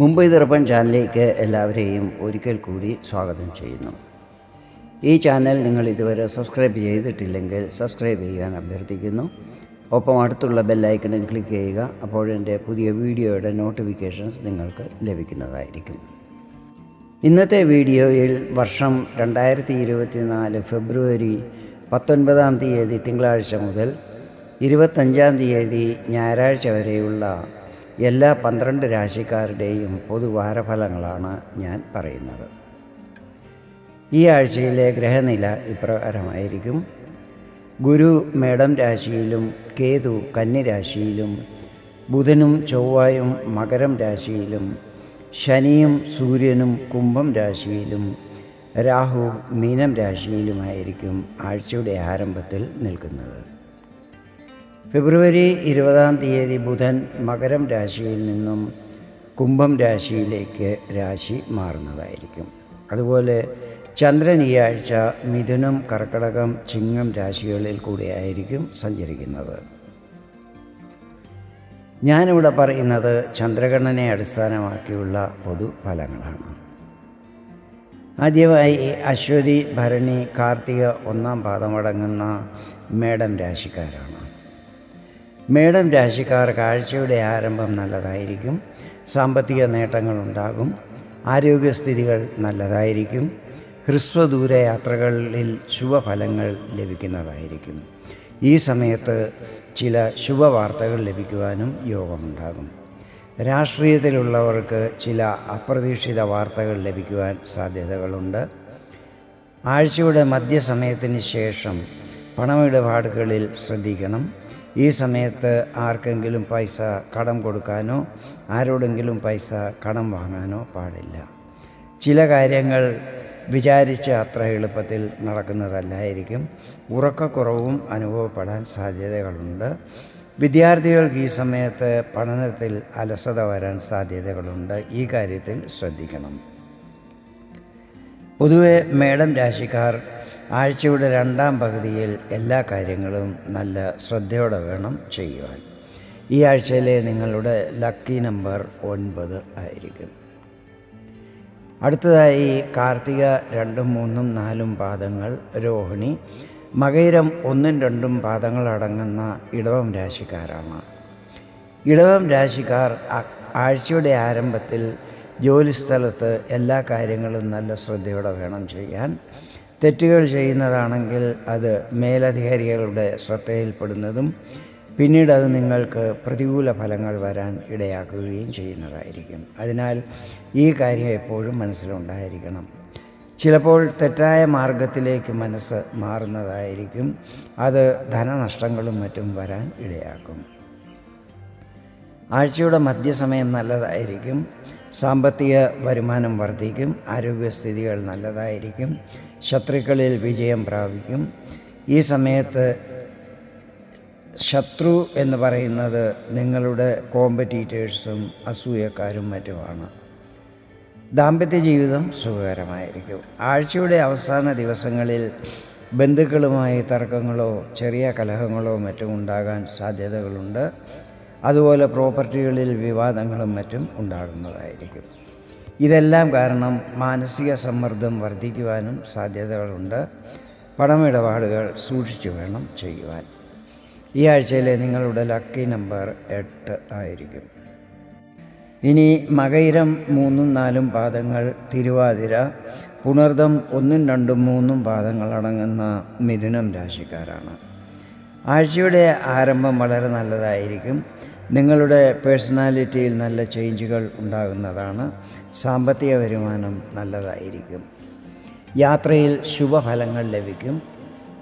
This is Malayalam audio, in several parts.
മുംബൈ ദർപ്പൺ ചാനലിലേക്ക് എല്ലാവരെയും ഒരിക്കൽ കൂടി സ്വാഗതം ചെയ്യുന്നു. ഈ ചാനൽ നിങ്ങൾ ഇതുവരെ സബ്സ്ക്രൈബ് ചെയ്തിട്ടില്ലെങ്കിൽ സബ്സ്ക്രൈബ് ചെയ്യാൻ അഭ്യർത്ഥിക്കുന്നു. ഒപ്പം അടുത്തുള്ള ബെല്ലൈക്കണിൽ ക്ലിക്ക് ചെയ്യുക അപ്പോഴെന്റെ പുതിയ വീഡിയോയുടെ നോട്ടിഫിക്കേഷൻസ് നിങ്ങൾക്ക് ലഭിക്കുന്നതായിരിക്കും. ഇന്നത്തെ വീഡിയോയിൽ വർഷം രണ്ടായിരത്തി ഇരുപത്തി നാല് ഫെബ്രുവരി പത്തൊൻപതാം തീയതി തിങ്കളാഴ്ച മുതൽ ഇരുപത്തഞ്ചാം തീയതി ഞായറാഴ്ച വരെയുള്ള എല്ലാ പന്ത്രണ്ട് രാശിക്കാരുടെയും പൊതുവാരഫലങ്ങളാണ് ഞാൻ പറയുന്നത്. ഈ ആഴ്ചയിലെ ഗ്രഹനില ഇപ്രകാരമായിരിക്കും. ഗുരു മേടം രാശിയിലും കേതു കന്നി രാശിയിലും ബുധനും ചൊവ്വായും മകരം രാശിയിലും ശനിയും സൂര്യനും കുംഭം രാശിയിലും രാഹു മീനം രാശിയിലുമായിരിക്കും ആഴ്ചയുടെ ആരംഭത്തിൽ നിൽക്കുന്നത്. ഫെബ്രുവരി ഇരുപതാം തീയതി ബുധൻ മകരം രാശിയിൽ നിന്നും കുംഭം രാശിയിലേക്ക് രാശി മാറുന്നതായിരിക്കും. അതുപോലെ ചന്ദ്രൻ ഈ ആഴ്ച മിഥുനം കർക്കടകം ചിങ്ങം രാശികളിൽ കൂടിയായിരിക്കും സഞ്ചരിക്കുന്നത്. ഞാനിവിടെ പറയുന്നത് ചന്ദ്രഗണനെ അടിസ്ഥാനമാക്കിയുള്ള പൊതു ഫലങ്ങളാണ്. ആദ്യമായി അശ്വതി ഭരണി കാർത്തിക ഒന്നാം പാദമടങ്ങുന്ന മേടം രാശിക്കാരാണ്. മേടം രാശിക്കാർ കാഴ്ചയുടെ ആരംഭം നല്ലതായിരിക്കും. സാമ്പത്തിക നേട്ടങ്ങളുണ്ടാകും ആരോഗ്യസ്ഥിതികൾ നല്ലതായിരിക്കും. ഹ്രസ്വദൂര യാത്രകളിൽ ശുഭഫലങ്ങൾ ലഭിക്കുന്നതായിരിക്കും. ഈ സമയത്ത് ചില ശുഭവാർത്തകൾ ലഭിക്കുവാനും യോഗമുണ്ടാകും. രാഷ്ട്രീയത്തിലുള്ളവർക്ക് ചില അപ്രതീക്ഷിത വാർത്തകൾ ലഭിക്കുവാൻ സാധ്യതകളുണ്ട്. ആഴ്ചയുടെ മധ്യസമയത്തിന് ശേഷം പണമിടപാടുകളിൽ ശ്രദ്ധിക്കണം. ഈ സമയത്ത് ആർക്കെങ്കിലും പൈസ കടം കൊടുക്കാനോ ആരോടെങ്കിലും പൈസ കടം വാങ്ങാനോ പാടില്ല. ചില കാര്യങ്ങൾ വിചാരിച്ച അത്ര എളുപ്പത്തിൽ നടക്കുന്നതല്ലായിരിക്കും. ഉറക്കക്കുറവും അനുഭവപ്പെടാൻ സാധ്യതകളുണ്ട്. വിദ്യാർത്ഥികൾക്ക് ഈ സമയത്ത് പഠനത്തിൽ അലസത വരാൻ സാധ്യതകളുണ്ട്. ഈ കാര്യത്തിൽ ശ്രദ്ധിക്കണം. പൊതുവെ മേടം രാശിക്കാർ ആഴ്ചയുടെ രണ്ടാം പകുതിയിൽ എല്ലാ കാര്യങ്ങളും നല്ല ശ്രദ്ധയോടെ വേണം ചെയ്യുവാൻ. ഈ ആഴ്ചയിലെ നിങ്ങളുടെ ലക്കി നമ്പർ ഒൻപത് ആയിരിക്കും. അടുത്തതായി കാർത്തിക രണ്ടും മൂന്നും നാലും പാദങ്ങൾ രോഹിണി മകയിരം ഒന്നും രണ്ടും പാദങ്ങൾ അടങ്ങുന്ന ഇടവം രാശിക്കാരാണ്. ഇടവം രാശിക്കാർ ആഴ്ചയുടെ ആരംഭത്തിൽ ജോലിസ്ഥലത്ത് എല്ലാ കാര്യങ്ങളും നല്ല ശ്രദ്ധയോടെ വേണം ചെയ്യാൻ. തെറ്റുകൾ ചെയ്യുന്നതാണെങ്കിൽ അത് മേലധികാരികളുടെ ശ്രദ്ധയിൽപ്പെടുന്നതും പിന്നീട് അത് നിങ്ങൾക്ക് പ്രതികൂല ഫലങ്ങൾ വരാൻ ഇടയാക്കുകയും ചെയ്യുന്നതായിരിക്കും. അതിനാൽ ഈ കാര്യം എപ്പോഴും മനസ്സിലുണ്ടായിരിക്കണം. ചിലപ്പോൾ തെറ്റായ മാർഗത്തിലേക്ക് മനസ്സ് മാറുന്നതായിരിക്കും. അത് ധനനഷ്ടങ്ങളും മറ്റും വരാൻ ഇടയാക്കും. ആഴ്ചയുടെ മധ്യസമയം നല്ലതായിരിക്കും. സാമ്പത്തിക വരുമാനം വർദ്ധിക്കും. ആരോഗ്യസ്ഥിതികൾ നല്ലതായിരിക്കും. ശത്രുക്കളിൽ വിജയം പ്രാപിക്കും. ഈ സമയത്ത് ശത്രു എന്ന് പറയുന്നത് നിങ്ങളുടെ കോമ്പറ്റീറ്റേഴ്സും അസൂയക്കാരും മറ്റുമാണ്. ദാമ്പത്യ ജീവിതം സുഖകരമായിരിക്കും. ആഴ്ചയുടെ അവസാന ദിവസങ്ങളിൽ ബന്ധുക്കളുമായി തർക്കങ്ങളോ ചെറിയ കലഹങ്ങളോ മറ്റും ഉണ്ടാകാൻ സാധ്യതകളുണ്ട്. അതുപോലെ പ്രോപ്പർട്ടികളിൽ വിവാദങ്ങളും മറ്റും ഉണ്ടാകുന്നതായിരിക്കും. ഇതെല്ലാം കാരണം മാനസിക സമ്മർദ്ദം വർദ്ധിക്കുവാനും സാധ്യതകളുണ്ട്. പണമിടപാടുകൾ സൂക്ഷിച്ചു വേണം ചെയ്യുവാൻ. ഈ ആഴ്ചയിലെ നിങ്ങളുടെ ലക്കി നമ്പർ എട്ട് ആയിരിക്കും. ഇനി മകയിരം മൂന്നും നാലും പാദങ്ങൾ തിരുവാതിര പുണർദം ഒന്നും രണ്ടും മൂന്നും പാദങ്ങൾ അടങ്ങുന്ന മിഥുനം രാശിക്കാരാണ്. ആഴ്ചയുടെ ആരംഭം വളരെ നല്ലതായിരിക്കും. നിങ്ങളുടെ പേഴ്സണാലിറ്റിയിൽ നല്ല ചേഞ്ചുകൾ ഉണ്ടാകുന്നതാണ്. സാമ്പത്തിക വരുമാനം നല്ലതായിരിക്കും. യാത്രയിൽ ശുഭഫലങ്ങൾ ലഭിക്കും.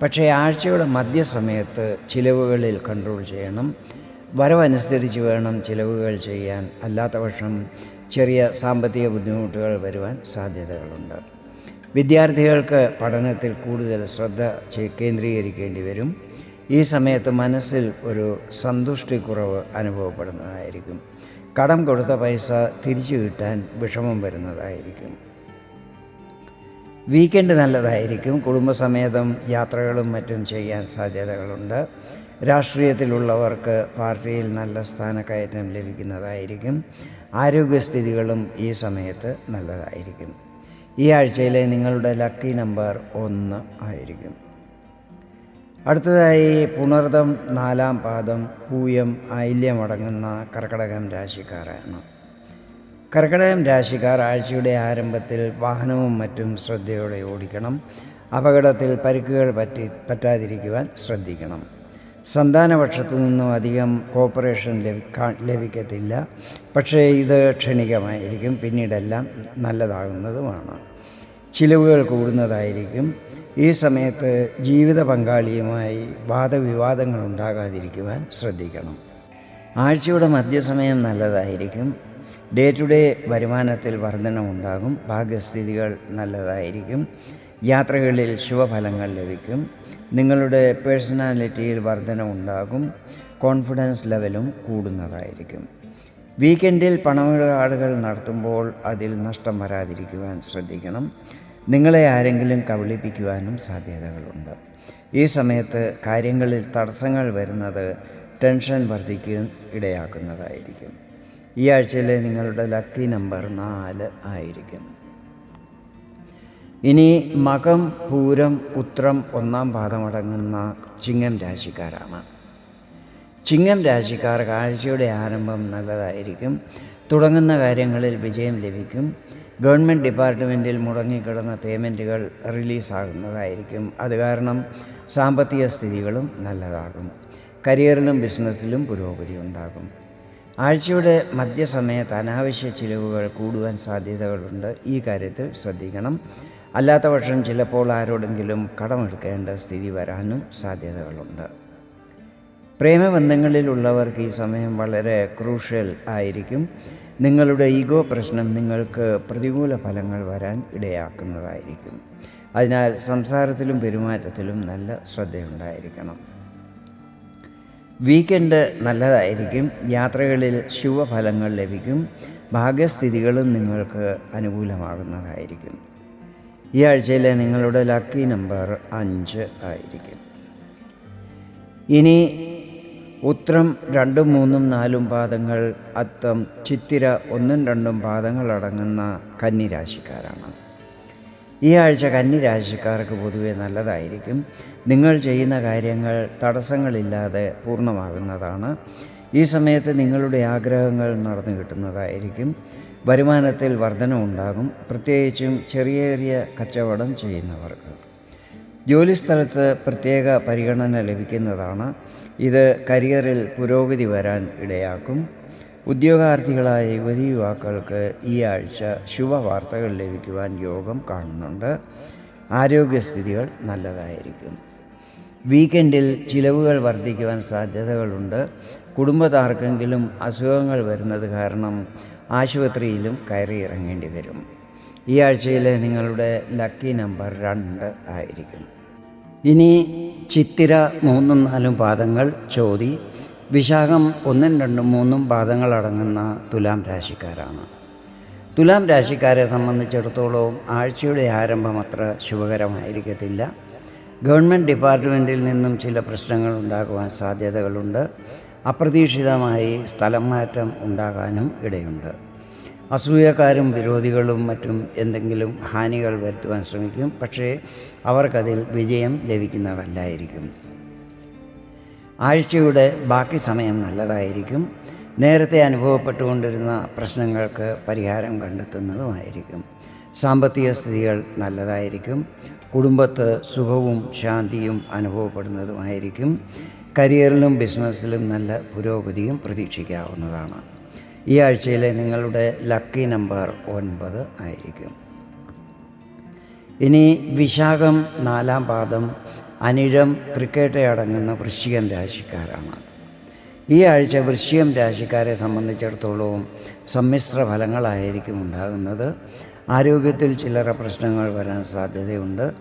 പക്ഷേ ആഴ്ചയുടെ മധ്യസമയത്ത് ചിലവുകളിൽ കൺട്രോൾ ചെയ്യണം. വരവനുസരിച്ച് വേണം ചിലവുകൾ ചെയ്യാൻ. അല്ലാത്ത പക്ഷം ചെറിയ സാമ്പത്തിക ബുദ്ധിമുട്ടുകൾ വരുവാൻ സാധ്യതകളുണ്ട്. വിദ്യാർത്ഥികൾക്ക് പഠനത്തിൽ കൂടുതൽ ശ്രദ്ധ കേന്ദ്രീകരിക്കേണ്ടി വരും. ഈ സമയത്ത് മനസ്സിൽ ഒരു സന്തുഷ്ടിക്കുറവ് അനുഭവപ്പെടുന്നതായിരിക്കും. കടം കൊടുത്ത പൈസ തിരിച്ചു കിട്ടാൻ വിഷമം വരുന്നതായിരിക്കും. വീക്കെൻഡ് നല്ലതായിരിക്കും. കുടുംബസമേതം യാത്രകളും മറ്റും ചെയ്യാൻ സാധ്യതകളുണ്ട്. രാഷ്ട്രീയത്തിലുള്ളവർക്ക് പാർട്ടിയിൽ നല്ല സ്ഥാനക്കയറ്റം ലഭിക്കുന്നതായിരിക്കും. ആരോഗ്യസ്ഥിതികളും ഈ സമയത്ത് നല്ലതായിരിക്കും. ഈ ആഴ്ചയിലെ നിങ്ങളുടെ ലക്കി നമ്പർ ഒന്ന് ആയിരിക്കും. അടുത്തതായി പുണർദം നാലാം പാദം പൂയം ഐല്യം അടങ്ങുന്ന കർക്കടകം രാശിക്കാരാണ് കർക്കടകം രാശിക്കാർ ആഴ്ചയുടെ ആരംഭത്തിൽ വാഹനവും മറ്റും ശ്രദ്ധയോടെ ഓടിക്കണം. അപകടത്തിൽ പരിക്കുകൾ പറ്റി പറ്റാതിരിക്കുവാൻ ശ്രദ്ധിക്കണം. സന്താനപക്ഷത്തു നിന്നും അധികം കോപ്പറേഷൻ ലഭിക്കാ ലഭിക്കത്തില്ല. പക്ഷേ ഇത് ക്ഷണികമായിരിക്കും. പിന്നീടെല്ലാം നല്ലതാകുന്നതുമാണ്. ചിലവുകൾ കൂടുന്നതായിരിക്കും. ഈ സമയത്ത് ജീവിത പങ്കാളിയുമായി വാദവിവാദങ്ങൾ ഉണ്ടാകാതിരിക്കുവാൻ ശ്രദ്ധിക്കണം. ആഴ്ചയുടെ മധ്യസമയം നല്ലതായിരിക്കും. ഡേ ടു ഡേ വരുമാനത്തിൽ വർധനമുണ്ടാകും. ഭാഗ്യസ്ഥിതികൾ നല്ലതായിരിക്കും. യാത്രകളിൽ ശുഭഫലങ്ങൾ ലഭിക്കും. നിങ്ങളുടെ പേഴ്സണാലിറ്റിയിൽ വർധനമുണ്ടാകും. കോൺഫിഡൻസ് ലെവലും കൂടുന്നതായിരിക്കും. വീക്കെൻഡിൽ പണമിടപാടുകൾ നടത്തുമ്പോൾ അതിൽ നഷ്ടം വരാതിരിക്കുവാൻ ശ്രദ്ധിക്കണം. നിങ്ങളെ ആരെങ്കിലും കബളിപ്പിക്കുവാനും സാധ്യതകളുണ്ട്. ഈ സമയത്ത് കാര്യങ്ങളിൽ തടസ്സങ്ങൾ വരുന്നത് ടെൻഷൻ വർദ്ധിക്കാൻ ഇടയാക്കുന്നതായിരിക്കും. ഈ ആഴ്ചയിലെ നിങ്ങളുടെ ലക്കി നമ്പർ നാല് ആയിരിക്കും. ഇനി മകം പൂരം ഉത്രം ഒന്നാം പാദമടങ്ങുന്ന ചിങ്ങം രാശിക്കാരാണ്. ചിങ്ങം രാശിക്കാർക്ക് ആഴ്ചയുടെ ആരംഭം നല്ലതായിരിക്കും. തുടങ്ങുന്ന കാര്യങ്ങളിൽ വിജയം ലഭിക്കും. ഗവൺമെന്റ് ഡിപ്പാർട്ട്മെന്റിൽ മുടങ്ങിക്കിടന്ന പേയ്മെന്റുകൾ റിലീസാകുന്നതായിരിക്കും. അത് കാരണം സാമ്പത്തിക സ്ഥിതികളും നല്ലതാകും. കരിയറിലും ബിസിനസ്സിലും പുരോഗതി ഉണ്ടാകും. ആഴ്ചയുടെ മധ്യസമയത്ത് അനാവശ്യ ചിലവുകൾ കൂടുവാൻ സാധ്യതകളുണ്ട്. ഈ കാര്യത്തിൽ ശ്രദ്ധിക്കണം. അല്ലാത്തപക്ഷം ചിലപ്പോൾ ആരോടെങ്കിലും കടമെടുക്കേണ്ട സ്ഥിതി വരാനും സാധ്യതകളുണ്ട്. പ്രേമബന്ധങ്ങളിലുള്ളവർക്ക് ഈ സമയം വളരെ ക്രൂഷ്യൽ ആയിരിക്കും. നിങ്ങളുടെ ഈഗോ പ്രശ്നം നിങ്ങൾക്ക് പ്രതികൂല ഫലങ്ങൾ വരാൻ ഇടയാക്കുന്നതായിരിക്കും. അതിനാൽ സംസാരത്തിലും പെരുമാറ്റത്തിലും നല്ല ശ്രദ്ധയുണ്ടായിരിക്കണം. വീക്കെൻഡ് നല്ലതായിരിക്കും. യാത്രകളിൽ ശുഭഫലങ്ങൾ ലഭിക്കും. ഭാഗ്യസ്ഥിതികളും നിങ്ങൾക്ക് അനുകൂലമാകുന്നതായിരിക്കും. ഈ ആഴ്ചയിലെ നിങ്ങളുടെ ലക്കി നമ്പർ അഞ്ച് ആയിരിക്കും. ഇനി ഉത്രം രണ്ടും മൂന്നും നാലും പാദങ്ങൾ അത്തം ചിത്തിര ഒന്നും രണ്ടും പാദങ്ങൾ അടങ്ങുന്ന കന്നിരാശിക്കാരാണ്. ഈ ആഴ്ച കന്നിരാശിക്കാർക്ക് പൊതുവെ നല്ലതായിരിക്കും. നിങ്ങൾ ചെയ്യുന്ന കാര്യങ്ങൾ തടസ്സങ്ങളില്ലാതെ പൂർണമാകുന്നതാണ്. ഈ സമയത്ത് നിങ്ങളുടെ ആഗ്രഹങ്ങൾ നടന്നു കിട്ടുന്നതായിരിക്കും. വരുമാനത്തിൽ വർധനമുണ്ടാകും പ്രത്യേകിച്ചും ചെറിയ ചെറിയ കച്ചവടം ചെയ്യുന്നവർക്ക്. ജോലിസ്ഥലത്ത് പ്രത്യേക പരിഗണന ലഭിക്കുന്നതാണ്. ഇത് കരിയറിൽ പുരോഗതി വരാൻ ഇടയാക്കും. ഉദ്യോഗാർത്ഥികളായ യുവതി യുവാക്കൾക്ക് ഈ ആഴ്ച ശുഭവാർത്തകൾ ലഭിക്കുവാൻ യോഗം കാണുന്നുണ്ട്. ആരോഗ്യസ്ഥിതികൾ നല്ലതായിരിക്കും. വീക്കെൻഡിൽ ചിലവുകൾ വർദ്ധിക്കുവാൻ സാധ്യതകളുണ്ട്. കുടുംബത്താർക്കെങ്കിലും അസുഖങ്ങൾ വരുന്നത് കാരണം ആശുപത്രിയിലും കയറി ഇറങ്ങേണ്ടി വരും. ഈ ആഴ്ചയിലെ നിങ്ങളുടെ ലക്കി നമ്പർ രണ്ട് ആയിരിക്കും ഇനി ചിത്തിര മൂന്നും നാലും പാദങ്ങൾ ചോതി വിശാഖം ഒന്നും രണ്ടും മൂന്നും പാദങ്ങൾ അടങ്ങുന്ന തുലാം രാശിക്കാരാണ്. തുലാം രാശിക്കാരെ സംബന്ധിച്ചിടത്തോളം ആഴ്ചയുടെ ആരംഭം അത്ര ശുഭകരമായിരിക്കത്തില്ല. ഗവൺമെന്റ് ഡിപ്പാർട്ട്മെന്റിൽ നിന്നും ചില പ്രശ്നങ്ങൾ ഉണ്ടാകുവാൻ സാധ്യതകളുണ്ട്. അപ്രതീക്ഷിതമായി സ്ഥലം മാറ്റം ഉണ്ടാകാനും ഇടയുണ്ട്. അസൂയക്കാരും വിരോധികളും മറ്റും എന്തെങ്കിലും ഹാനികൾ വരുത്തുവാൻ ശ്രമിക്കും. പക്ഷേ അവർക്കതിൽ വിജയം ലഭിക്കുന്നതല്ലായിരിക്കും. ആഴ്ചയുടെ ബാക്കി സമയം നല്ലതായിരിക്കും. നേരത്തെ അനുഭവപ്പെട്ടുകൊണ്ടിരുന്ന പ്രശ്നങ്ങൾക്ക് പരിഹാരം കണ്ടെത്തുന്നതുമായിരിക്കും. സാമ്പത്തിക സ്ഥിതികൾ നല്ലതായിരിക്കും. കുടുംബത്ത് സുഖവും ശാന്തിയും അനുഭവപ്പെടുന്നതുമായിരിക്കും. കരിയറിലും ബിസിനസ്സിലും നല്ല പുരോഗതിയും പ്രതീക്ഷിക്കാവുന്നതാണ്. ഈ ആഴ്ചയിലെ നിങ്ങളുടെ ലക്കി നമ്പർ ഒൻപത് ആയിരിക്കും. ഇനി വിശാഖം നാലാം പാദം അനിഴം തൃക്കേട്ടയടങ്ങുന്ന വൃശ്ചികം രാശിക്കാരാണ്. ഈ ആഴ്ച വൃശ്ചികം രാശിക്കാരെ സംബന്ധിച്ചിടത്തോളവും സമ്മിശ്ര ഫലങ്ങളായിരിക്കും ഉണ്ടാകുന്നത്. ആരോഗ്യത്തിൽ ചില്ലറ പ്രശ്നങ്ങൾ വരാൻ സാധ്യതയുണ്ട്.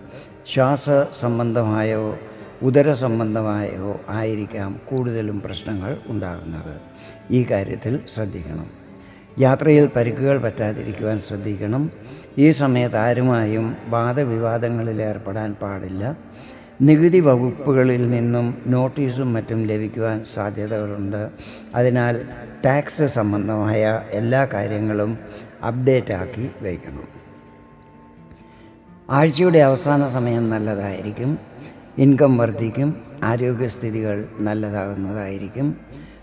ശ്വാസ സംബന്ധമായോ ഉദര സംബന്ധമായോ ആയിരിക്കാം കൂടുതലും പ്രശ്നങ്ങൾ ഉണ്ടാകുന്നത്. ഈ കാര്യത്തിൽ ശ്രദ്ധിക്കണം. യാത്രയിൽ പരിക്കുകൾ പറ്റാതിരിക്കുവാൻ ശ്രദ്ധിക്കണം. ഈ സമയത്ത് ആരുമായും വാദവിവാദങ്ങളിൽ ഏർപ്പെടാൻ പാടില്ല. നികുതി വകുപ്പുകളിൽ നിന്നും നോട്ടീസും മറ്റും ലഭിക്കുവാൻ സാധ്യതകളുണ്ട്. അതിനാൽ ടാക്സ് സംബന്ധമായ എല്ലാ കാര്യങ്ങളും അപ്ഡേറ്റ് ആക്കി വയ്ക്കണം. ആഴ്ചയുടെ അവസാന സമയം നല്ലതായിരിക്കും. ഇൻകം വർദ്ധിക്കും ആരോഗ്യസ്ഥിതികൾ നല്ലതാകുന്നതായിരിക്കും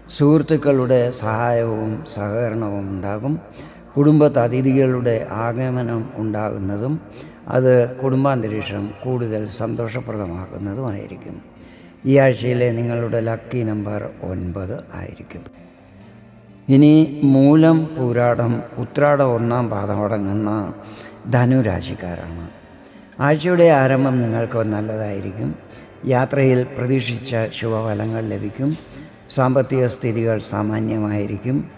സുഹൃത്തുക്കളുടെ സഹായവും സഹകരണവും ഉണ്ടാകും കുടുംബത്ത് അതിഥികളുടെ ആഗമനം ഉണ്ടാകുന്നതും അത് കുടുംബാന്തരീക്ഷം കൂടുതൽ സന്തോഷപ്രദമാക്കുന്നതുമായിരിക്കും. ഈ ആഴ്ചയിലെ നിങ്ങളുടെ ലക്കി നമ്പർ ഒൻപത് ആയിരിക്കും. ഇനി മൂലം പൂരാടം ഉത്രാടം ഒന്നാം പാദം അടങ്ങുന്ന ധനുരാശിക്കാരാണ്. ആഴ്ചയുടെ ആരംഭം നിങ്ങൾക്ക് നല്ലതായിരിക്കും. യാത്രയിൽ പ്രതീക്ഷിച്ച ശുഭഫലങ്ങൾ ലഭിക്കും. സാമ്പത്തിക സ്ഥിതികൾ സാമാന്യമായിരിക്കും.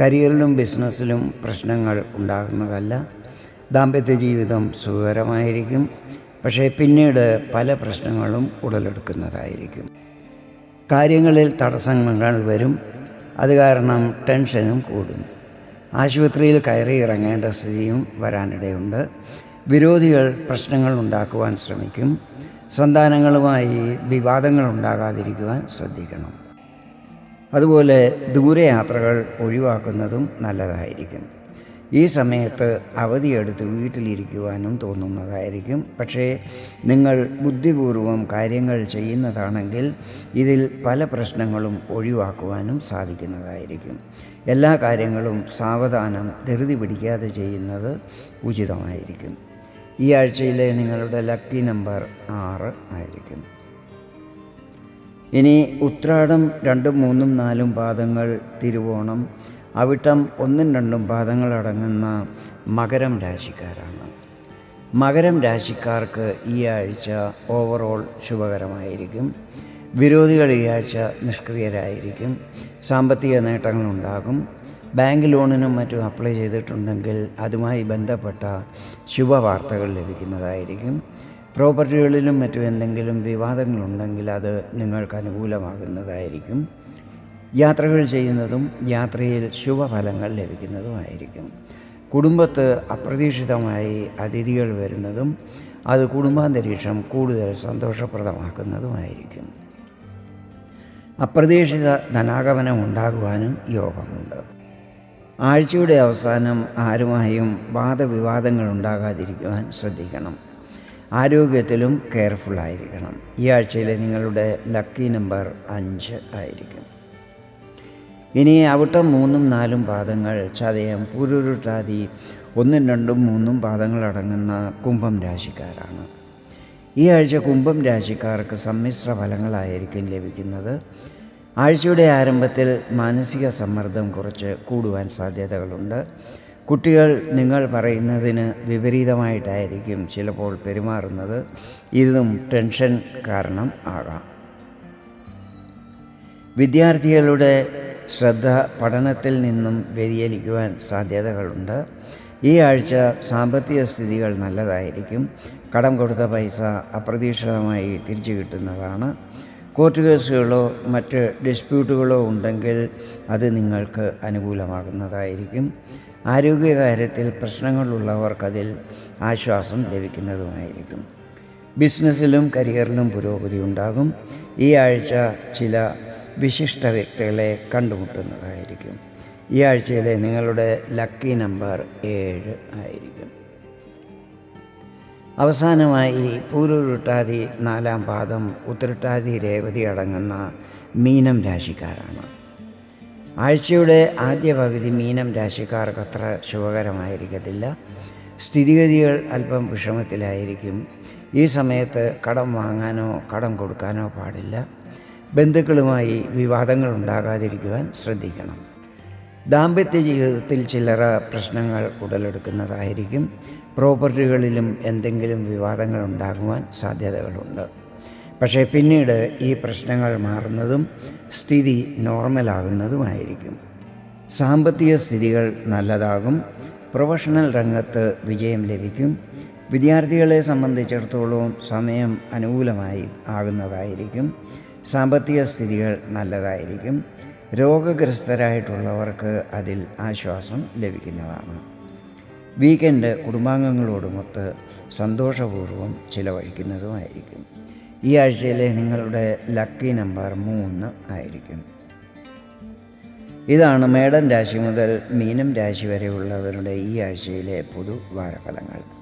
കരിയറിലും ബിസിനസ്സിലും പ്രശ്നങ്ങൾ ഉണ്ടാകുന്നതല്ല. ദാമ്പത്യ ജീവിതം സുഖകരമായിരിക്കും. പക്ഷേ പിന്നീട് പല പ്രശ്നങ്ങളും ഉടലെടുക്കുന്നതായിരിക്കും. കാര്യങ്ങളിൽ തടസ്സങ്ങൾ വരും. അത് കാരണം ടെൻഷനും കൂടും. ആശുപത്രിയിൽ കയറി ഇറങ്ങേണ്ട സ്ഥിതിയും വരാനിടയുണ്ട്. വിരോധികൾ പ്രശ്നങ്ങൾ ഉണ്ടാക്കുവാൻ ശ്രമിക്കും. സന്താനങ്ങളുമായി വിവാദങ്ങൾ ഉണ്ടാകാതിരിക്കുവാൻ ശ്രദ്ധിക്കണം. അതുപോലെ ദൂരയാത്രകൾ ഒഴിവാക്കുന്നതും നല്ലതായിരിക്കും. ഈ സമയത്ത് അവധിയെടുത്ത് വീട്ടിലിരിക്കുവാനും തോന്നുന്നതായിരിക്കും. പക്ഷേ നിങ്ങൾ ബുദ്ധിപൂർവം കാര്യങ്ങൾ ചെയ്യുന്നതാണെങ്കിൽ ഇതിൽ പല പ്രശ്നങ്ങളും ഒഴിവാക്കുവാനും സാധിക്കുന്നതായിരിക്കും. എല്ലാ കാര്യങ്ങളും സാവധാനം ധൃതി പിടിക്കാതെ ചെയ്യുന്നത് ഉചിതമായിരിക്കും. ഈ ആഴ്ചയിലെ നിങ്ങളുടെ ലക്കി നമ്പർ ആറ് ആയിരിക്കും. ഇനി ഉത്രാടം രണ്ടും മൂന്നും നാലും പാദങ്ങൾ തിരുവോണം അവിട്ടം ഒന്നും രണ്ടും പാദങ്ങൾ അടങ്ങുന്ന മകരം രാശിക്കാരാണ്. മകരം രാശിക്കാർക്ക് ഈ ആഴ്ച ഓവറോൾ ശുഭകരമായിരിക്കും. വിരോധികൾ ഈ ആഴ്ച നിഷ്ക്രിയരായിരിക്കും. സാമ്പത്തിക നേട്ടങ്ങളുണ്ടാകും. ബാങ്ക് ലോണിനും മറ്റും അപ്ലൈ ചെയ്തിട്ടുണ്ടെങ്കിൽ അതുമായി ബന്ധപ്പെട്ട ശുഭവാർത്തകൾ ലഭിക്കുന്നതായിരിക്കും. പ്രോപ്പർട്ടികളിലും മറ്റും എന്തെങ്കിലും വിവാദങ്ങളുണ്ടെങ്കിൽ അത് നിങ്ങൾക്ക് അനുകൂലമാകുന്നതായിരിക്കും. യാത്രകൾ ചെയ്യുന്നതും യാത്രയിൽ ശുഭഫലങ്ങൾ ലഭിക്കുന്നതുമായിരിക്കും കുടുംബത്ത് അപ്രതീക്ഷിതമായി അതിഥികൾ വരുന്നതും അത് കുടുംബാന്തരീക്ഷം കൂടുതൽ സന്തോഷപ്രദമാക്കുന്നതുമായിരിക്കും അപ്രതീക്ഷിത ധനാഗമനം ഉണ്ടാകുവാനും യോഗമുണ്ട്. ആഴ്ചയുടെ അവസാനം ആരുമായും വാദവിവാദങ്ങൾ ഉണ്ടാകാതിരിക്കുവാൻ ശ്രദ്ധിക്കണം. ആരോഗ്യത്തിലും കെയർഫുൾ ആയിരിക്കണം. ഈ ആഴ്ചയിലെ നിങ്ങളുടെ ലക്കി നമ്പർ അഞ്ച് ആയിരിക്കും. ഇനി അവിട്ടം മൂന്നും നാലും പാദങ്ങൾ ചതയം പുരുരുട്ടാതി ഒന്നും രണ്ടും മൂന്നും പാദങ്ങളടങ്ങുന്ന കുംഭം രാശിക്കാരാണ്. ഈ ആഴ്ച കുംഭം രാശിക്കാർക്ക് സമ്മിശ്ര ഫലങ്ങളായിരിക്കും ലഭിക്കുന്നത്. ആഴ്ചയുടെ ആരംഭത്തിൽ മാനസിക സമ്മർദ്ദം കുറച്ച് കൂടുവാൻ സാധ്യതകളുണ്ട്. കുട്ടികൾ നിങ്ങൾ പറയുന്നതിന് വിപരീതമായിട്ടായിരിക്കും ചിലപ്പോൾ പെരുമാറുന്നത്. ഇതും ടെൻഷൻ കാരണം ആകാം. വിദ്യാർത്ഥികളുടെ ശ്രദ്ധ പഠനത്തിൽ നിന്നും വ്യതിചലിക്കുവാൻ സാധ്യതകളുണ്ട്. ഈ ആഴ്ച സാമ്പത്തിക സ്ഥിതികൾ നല്ലതായിരിക്കും. കടം കൊടുത്ത പൈസ അപ്രതീക്ഷിതമായി തിരിച്ചു കിട്ടുന്നതാണ്. കോർട്ട് കേസുകളോ മറ്റ് ഡിസ്പ്യൂട്ടുകളോ ഉണ്ടെങ്കിൽ അത് നിങ്ങൾക്ക് അനുകൂലമാകുന്നതായിരിക്കും. ആരോഗ്യകാര്യത്തിൽ പ്രശ്നങ്ങളുള്ളവർക്കതിൽ ആശ്വാസം ലഭിക്കുന്നതുമായിരിക്കും. ബിസിനസ്സിലും കരിയറിലും പുരോഗതി ഉണ്ടാകും. ഈ ആഴ്ച ചില വിശിഷ്ട വ്യക്തികളെ കണ്ടുമുട്ടുന്നതായിരിക്കും. ഈ ആഴ്ചയിലെ നിങ്ങളുടെ ലക്കി നമ്പർ ഏഴ് ആയിരിക്കും. അവസാനമായി പൂരുരുട്ടാതി നാലാം പാദം ഉത്തരട്ടാതി രേവതി അടങ്ങുന്ന മീനം രാശിക്കാരാണ്. ആഴ്ചയുടെ ആദ്യ പകുതി മീനം രാശിക്കാർക്ക് അത്ര ശുഭകരമായിരിക്കത്തില്ല. സ്ഥിതിഗതികൾ അല്പം വിഷമത്തിലായിരിക്കും. ഈ സമയത്ത് കടം വാങ്ങാനോ കടം കൊടുക്കാനോ പാടില്ല. ബന്ധുക്കളുമായി വിവാദങ്ങൾ ഉണ്ടാകാതിരിക്കുവാൻ ശ്രദ്ധിക്കണം. ദാമ്പത്യ ജീവിതത്തിൽ ചില്ലറ പ്രശ്നങ്ങൾ ഉടലെടുക്കുന്നതായിരിക്കും. പ്രോപ്പർട്ടികളിലും എന്തെങ്കിലും വിവാദങ്ങൾ ഉണ്ടാകുവാൻ സാധ്യതകളുണ്ട്. പക്ഷേ പിന്നീട് ഈ പ്രശ്നങ്ങൾ മാറുന്നതും സ്ഥിതി നോർമലാകുന്നതുമായിരിക്കും. സാമ്പത്തിക സ്ഥിതികൾ നല്ലതാകും പ്രൊഫഷണൽ രംഗത്ത് വിജയം ലഭിക്കും വിദ്യാർത്ഥികളെ സംബന്ധിച്ചിടത്തോളം സമയം അനുകൂലമായി ആകുന്നതായിരിക്കും സാമ്പത്തിക സ്ഥിതികൾ നല്ലതായിരിക്കും രോഗഗ്രസ്തരായിട്ടുള്ളവർക്ക് അതിൽ ആശ്വാസം ലഭിക്കുന്നതാണ്. വീക്കെൻഡ് കുടുംബാംഗങ്ങളോടുമൊത്ത് സന്തോഷപൂർവം ചിലവഴിക്കുന്നതുമായിരിക്കും. ഈ ആഴ്ചയിലെ നിങ്ങളുടെ ലക്കി നമ്പർ മൂന്ന് ആയിരിക്കും. ഇതാണ് മേടം രാശി മുതൽ മീനം രാശി വരെയുള്ളവരുടെ ഈ ആഴ്ചയിലെ പൊതു വാരഫലങ്ങൾ